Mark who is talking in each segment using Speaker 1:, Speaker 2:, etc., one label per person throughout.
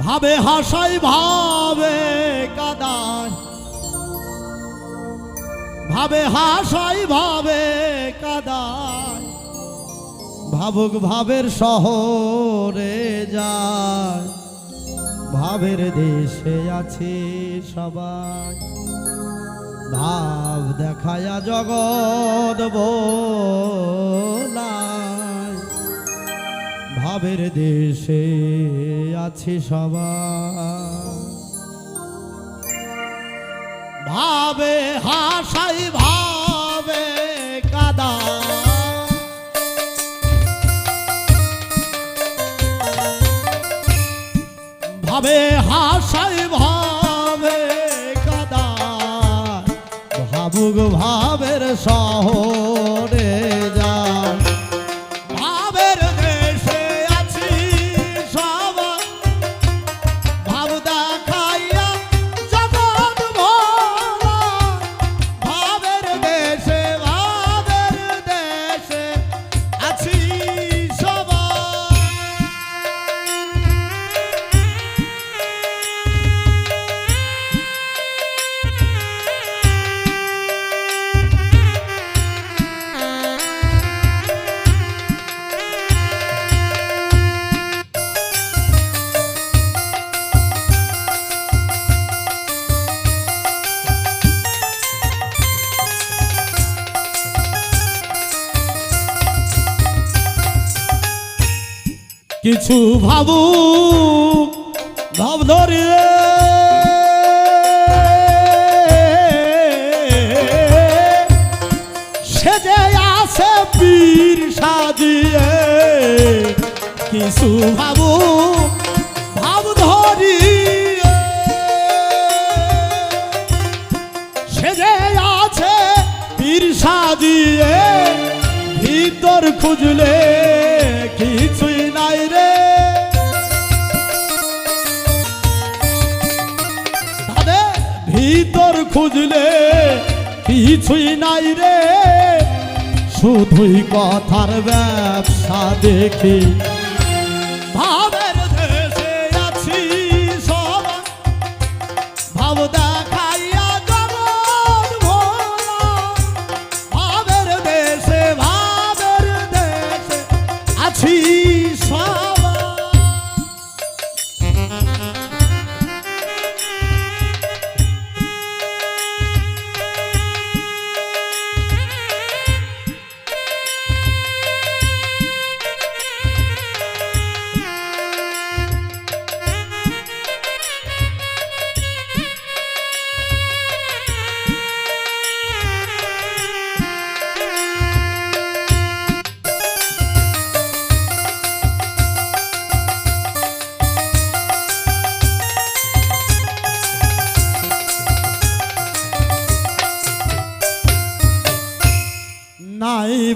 Speaker 1: ভাবে হাসাই, ভাবে কাদায়। ভাবে হাসাই, ভাবে কাদায়। ভাবুক ভাবের শহরে যায়। ভাবের দেশে আছে সবাই। ভাব দেখায়া জগৎ বোলায় ভাবের দেশে আছে সবাই। ভাবে, হাসাই, ভাবে, কাদা। ভাবে, হাসাই, ভাবে, কাদা। ভাবুক ভাবের শহরে কিছু ভাবু ভাব ধরিয়ে সে যে আছে পীর সাজিয়ে, কিছু ভাবু, ভাব ধরিয়ে। সে যে আছে পীর সাজিয়ে, ভিতর খুঁজলে খুঁজলে কিছুই নাই রে। শুধুই কথার ব্যবসা দেখি।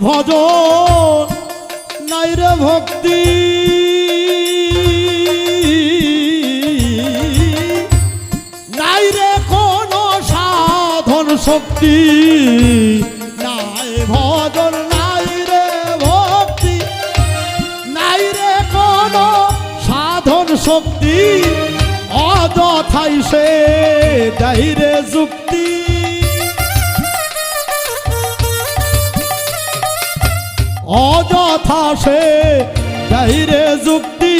Speaker 1: ভজন, নাই রে ভক্তি। নাই রে কোন সাধন শক্তি। নাই ভজন, নাই রে ভক্তি। নাই রে কোন সাধন শক্তি। অযথাই সে দেয় যুক্তি। অযথা সে গাইরে যুক্তি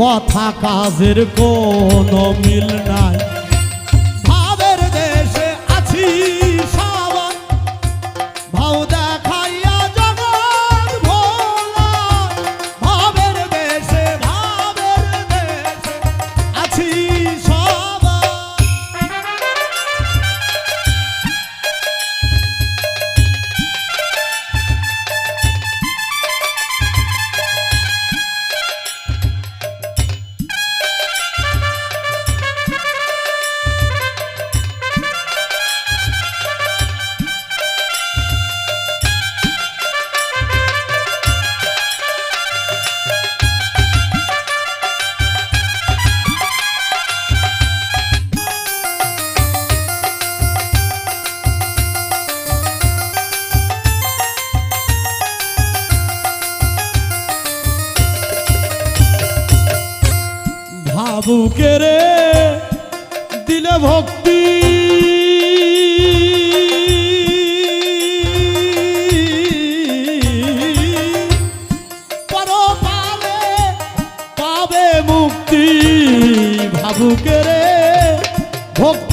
Speaker 1: কথা কাজের কোনো মিল নাই। ভাবুকে রে দিলে ভক্তি। পরপারে পাবে মুক্তি ভাবুকেরে ভক্তি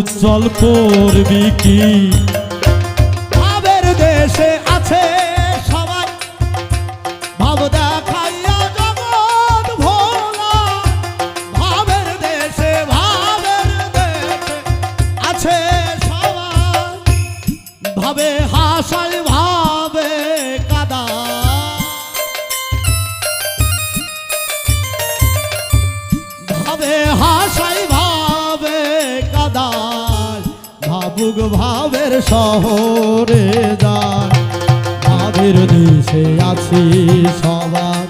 Speaker 1: উজ্জ্বল করবি কি? ভাবের দেশে আছে সবাই। ভাব দেখাইয়া জগৎ ভোলা। ভাবের দেশে ভাবের দেশে আছে সবাই। ভাবে হাসাই ভাবে কাদা। ভাবে হাসাই ভাবুক ভাবের শহরে যায় ভাবের দেশে আছি সবার।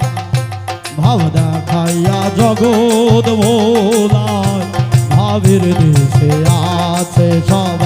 Speaker 1: ভাব দেখাইয়া জগৎ ভোলায় ভাবের দেশে আছে সব